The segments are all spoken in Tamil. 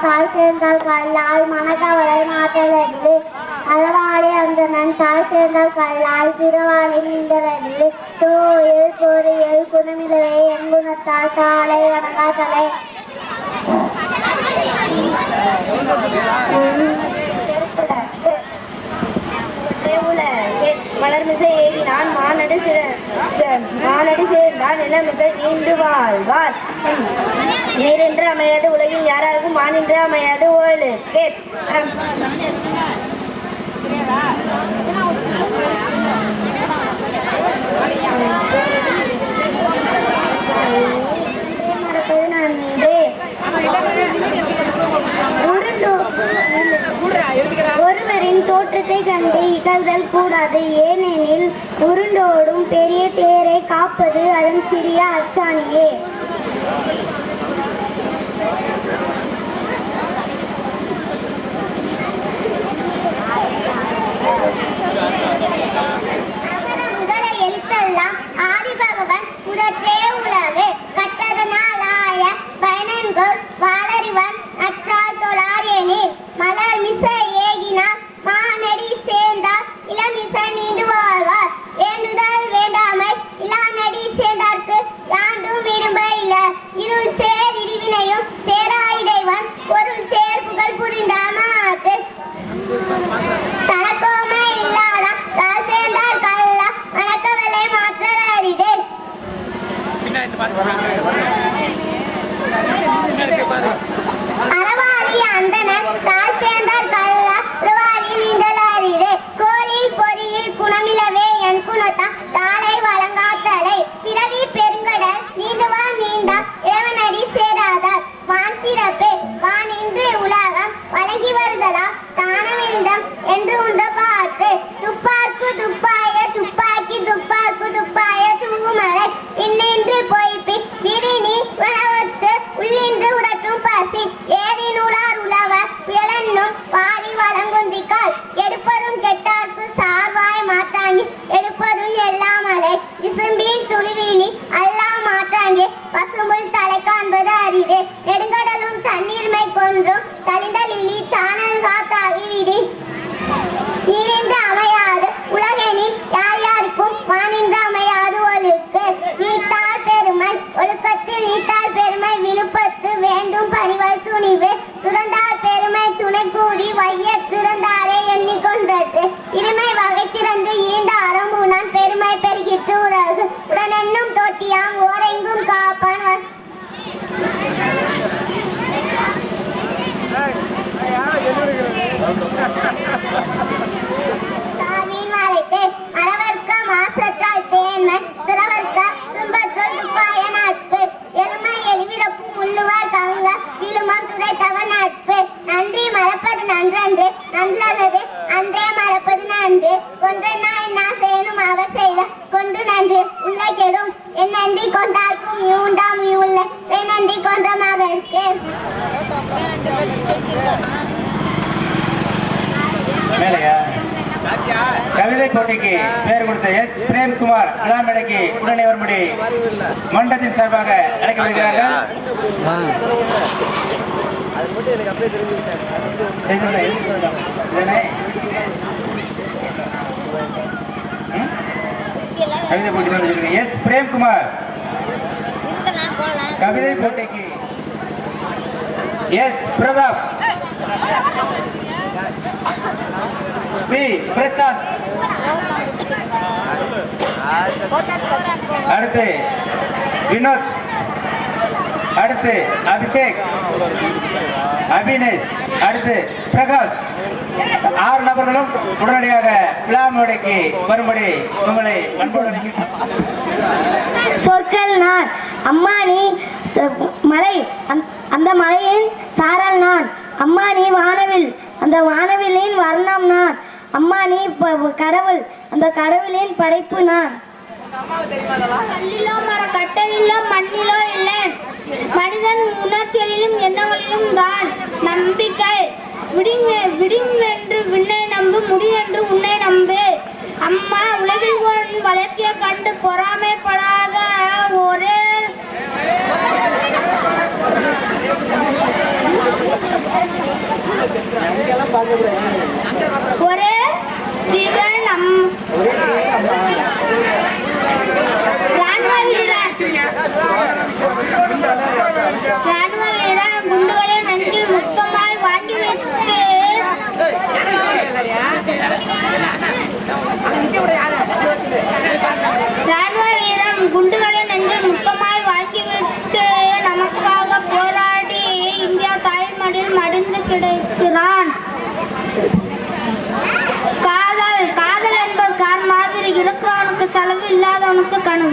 தாய் சேர்ந்தால் கல்லால் மனக்கவலை மாற்றலென்று அளவாடி அந்த நன் தாய் சேர்ந்தால் கல்லால் பிறவாளி நின்றவென்று தோயில் பொறியில் குணமிலவே என் குணத்தால் தாளை வணங்கா தலை மலர்மிசை ஏறினான் மானடு சிற- மானடு சேர்ந்தான் நிலமிசை நீண்டு வாழ்வார் நீரென்று அமையாது உலகில் யாராருக்கும் மானின்று அமையாது ஓழு கேட் மரபு தோற்றத்தை கண்டு இகழ்தல் கூடாது. ஏனெனில் உருண்டோடும் பெரிய தேரை காப்பது அதன் சிறிய அச்சாணியே. மலர் மிசை நன்றன்று நன்றல்லது அன்றே மறப்பது நன்று. கொன்றனா என்ன செய்யணும் அவர் செய்த கொன்று நன்று உள்ள கெடும். என் நன்றி கொண்டார்க்கும் மியூண்டா மியுள்ள நன்றி கொன்ற மேலையா? கவிதை போட்டிக்கு பெயர் கொடுத்த எஸ். பிரேம்குமார் விழாமேடைக்கு உடனே வரும்படி மண்டலத்தின் சார்பாக அழைக்கப்படுகிறார்கள். செய்திகளை எழுதி சொல்லலாம். இதனை, ம்? கவிதை போட்டி எஸ் பிரேம்குமார். கவிதை போட்டிக்கு. எஸ் பிரதாப். பி பிரசாந்த். அடுத்து வினோத். அடுத்து அபிஷேக் அபினேஷ் அடுத்து பிரகாஷ். ஆறு நபர்களும் உடனடியாக விழாமேடைக்கு வரும்படி உங்களை. சொற்கள் நான் அம்மானி அஹ், மலை அந்த- அந்த மலையின் சாரல் நான். அம்மானி வானவில் அந்த வானவிலின் வர்ணம் நான். அம்மானி ப- கடவுள் அந்த கடவுளின் படைப்பு நான். கல்லிலோ மர கட்டலிலோ மண்ணிலோ இல்லை. மனிதன் உணர்ச்சியிலும் எண்ணங்களிலும் தான் நம்பிக்கை. விடிங் விடிங் என்று விண்ணை நம்பு முடி என்று உன்னை நம்பு. அம்மா உலகில் உன் வளர்ச்சியை கண்டு பொறாமைப்படாத ஒரே ஒரே ஜீவன் அம்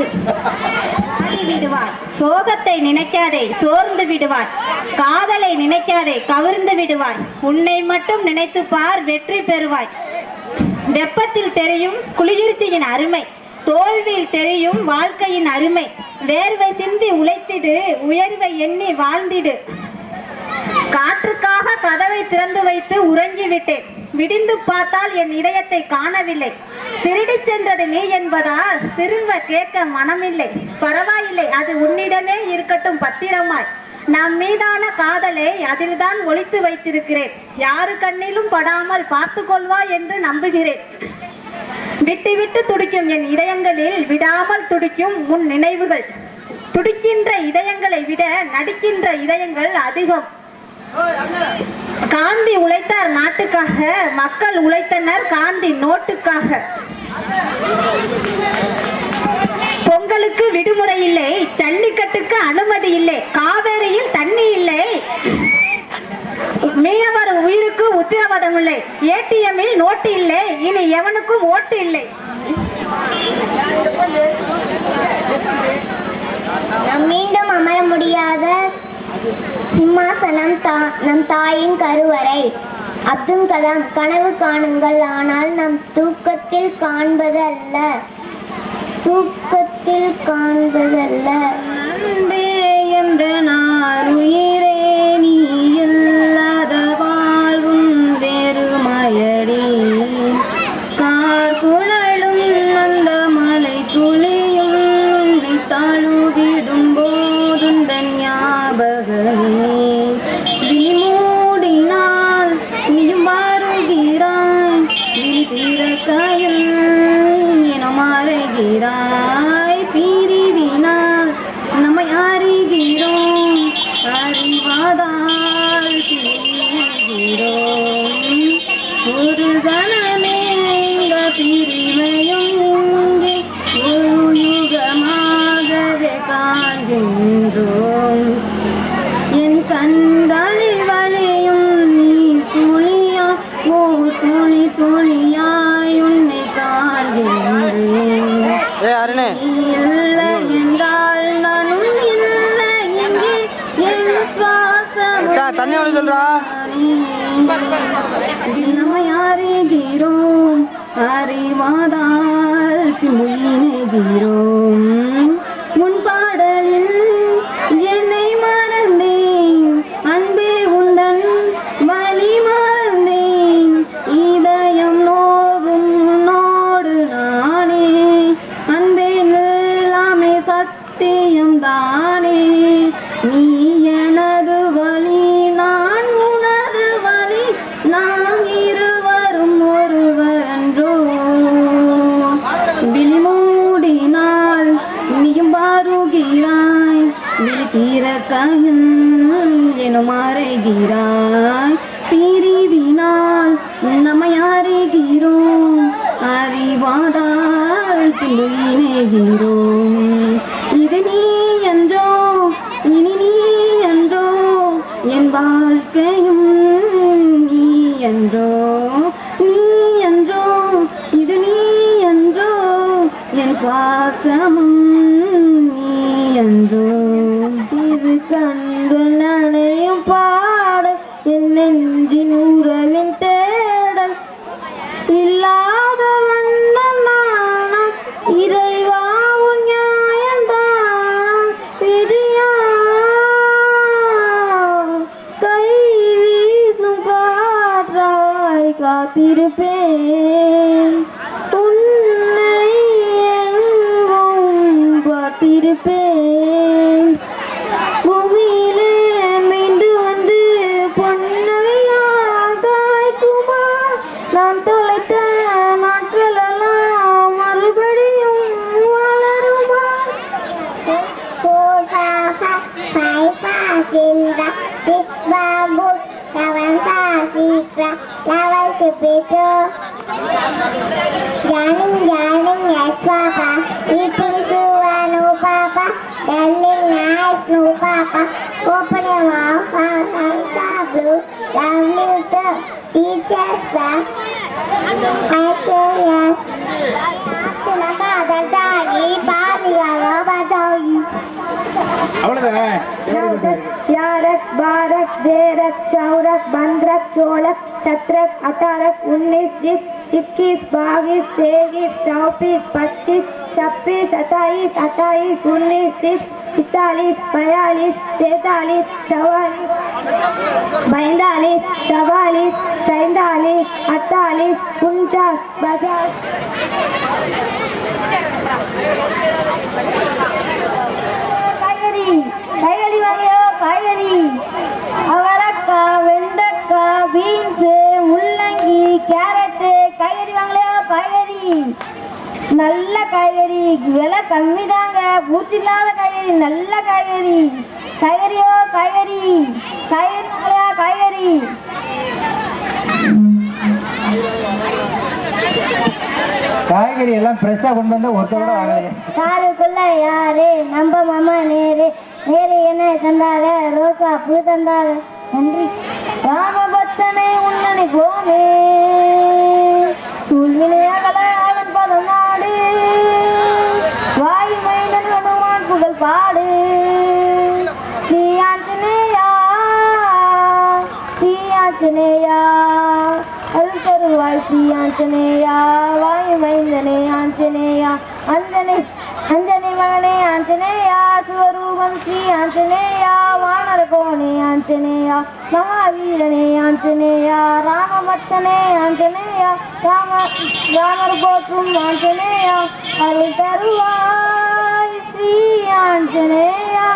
இல்லாதவனுக்கு விடுவார். சோகத்தை நினைக்காதே சோர்ந்து விடுவார். காதலை நினைக்காதே கவிர்ந்து விடுவார். உன்னை மட்டும் நினைத்து பார் வெற்றி பெறுவாய். வெப்பத்தில் தெரியும் குளிர்ச்சியின் அருமை. தோல்வியில் தெரியும் வாழ்க்கையின் அருமை. வேர்வை சிந்தி உழைத்திடு உயர்வை எண்ணி வாழ்ந்திடு. காற்றுக்காக கதவை திறந்து வைத்து உறங்கிவிட்டேன். விடிந்து பார்த்தால் என் இதயத்தை காணவில்லை. திருடி சென்றது நீ என்பதால் திரும்ப கேட்க மனமில்லை. பரவாயில்லை அது உன்னிடமே இருக்கட்டும் பத்திரமாய். நம் மீதான காதலை அதில்தான் ஒழித்து வைத்திருக்கிறேன். யாரு கண்ணிலும் படாமல் பார்த்து கொள்வாய் என்று நம்புகிறேன். விட்டு விட்டு துடிக்கும் என் இதயங்களில் விடாமல் துடிக்கும் உன் நினைவுகள். துடிக்கின்ற இதயங்களை விட நடிக்கின்ற இதயங்கள் அதிகம். காந்தி உழைத்தார் நாட்டுக்காக மக்கள் உழைத்தனர் காந்தி நோட்டுக்காக. பொங்கலுக்கு விடுமுறை இல்லை ஜல்லிக்கட்டுக்கு அனுமதி இல்லை காவேரியில் தண்ணி இல்லை. மீனவர் உயிருக்கு உத்தரவாதம் இல்லை ஏடிஎம்மில் நோட்டு இல்லை இனி எவனுக்கும் ஓட்டு இல்லை. மீண்டும் அமர முடியாத சிம்மாசனம் தா நம் தாயின் கருவறை. அப்துல் கலாம் கனவு காணுங்கள் ஆனால் நம் தூக்கத்தில் காண்பது அல்ல தூக்கத்தில் காண்பதல்ல. அல்ல போகிறாய் பாருகிறாய் விழி தீரக்கையும் எனும் மறைகிறாய் பிரிவினால் நம்மை அறிகிறோம். அறிவாதால் பின்பு இணைகிறோம் இது நீ என்றோ இனி நீ என்றோ என் வாழ்க்கையும் நீ என்றோ நீ என்றோ இது நீ என்றோ என் பாக்கமும் என் ta phát phải ta kim ra kịp ba bút là bạn ta kịp ra là bạn kịp về trơ Janin janin yes papa eating to no papa darling nice no papa open your mouth and blue love you teachers back I say yes Kenapa ada tadi, Pak? Bila lo batau அவ்வளவுதான். யாரக் பாரக் ஜேரக் சௌரக் பந்திரக் சோழக் சத்ரக் அட்டாரக் உன்னிஸ் ஜிஸ் இக்கீஸ் பாகிஸ் தேகிஸ் சௌபீஸ் பத்தீஸ் சப்பீஸ் சதாயிஸ் அட்டாயிஸ் உன்னிஸ் ஜிஸ் இத்தாலிஸ் பயாலிஸ் தேதாலிஸ் சவாலிஸ் பைந்தாலிஸ் சவாலிஸ் சைந்தாலிஸ் அத்தாலிஸ் புஞ்சாஸ் பஜாஸ். காய்கறி வாங்கியோ காய்கறி அவரக்காய் வெண்டைக்காய் பீன்ஸு முள்ளங்கி கேரட்டு காய்கறி வாங்கலையோ காய்கறி நல்ல காய்கறி விலை கம்மி தாங்க பூச்சி இல்லாத காய்கறி நல்ல காய்கறி. காய்கறியோ காய்கறி. காய்கறி வாங்கலையா காய்கறி. காய்கறி எல்லாம் ஃப்ரெஷ்ஷா கொண்டு வந்து ஒருத்தர் கூட வாங்கலையே காருக்குள்ள யாரு? நம்ம மாமா நேரு. வேறு என்ன தந்தார ரோசா பூ தந்தார நன்றி. ராமபக்தனை உன்னனை போனே சூழ்நிலையாகல அவன் பதம் நாடு வாயு மைந்தன் ஹனுமான் புகழ் பாடு. நீ ஆஞ்சநேயா அருள் தருவாய் ஸ்ரீ ஆஞ்சநேயா. வாயு மைந்தனே ஆஞ்சனேயா அஞ்சனே அஞ்சனி மகனே ஆஞ்சநேயா சிவரூபம் ஸ்ரீ ஆஞ்சநேயா வானர கோணே ஆஞ்சநேயா மகாவீரனே ஆஞ்சநேயா ராமபக்தனே ஆஞ்சநேயா ராம ராமர் போற்றும் ஆஞ்சநேயா அருள் தருவாய் ஸ்ரீ ஆஞ்சநேயா.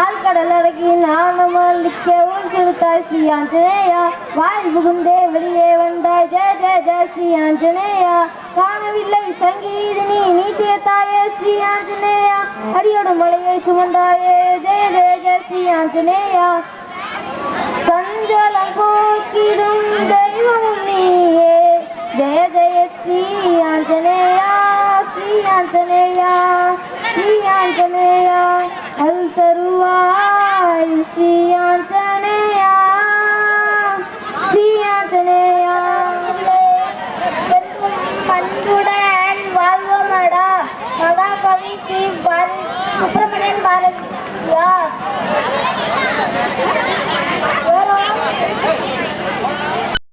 ஆழ்கடல் அடக்கி நாமம் அளிக்க உள் திருத்தாய் ஸ்ரீ ஆஞ்சநேயா. வாய் புகுந்தே வெளியே வந்தாய் ஜெய ஜெய ஜெய ஸ்ரீ ஆஞ்சநேயா. காணவில்லை சங்கீதினி நீட்டிய தாயே ஸ்ரீ ஆஞ்சநேயா அடியோடு மலையை சுமந்தாயே ஜெய ஜெய ஜெய ஸ்ரீ ஆஞ்சநேயா சஞ்சலம் போக்கிடும் தெய்வம் நீயே ஜெய ஜெய ஸ்ரீ ஆஞ்சநேயா ஸ்ரீ ஆஞ்சநேயா ஸ்ரீ ஆஞ்சநேயா அல் தருவாய் ஸ்ரீ ஆஞ்சநேயா ஸ்ரீ कवि की सुब्रमण्यम भारत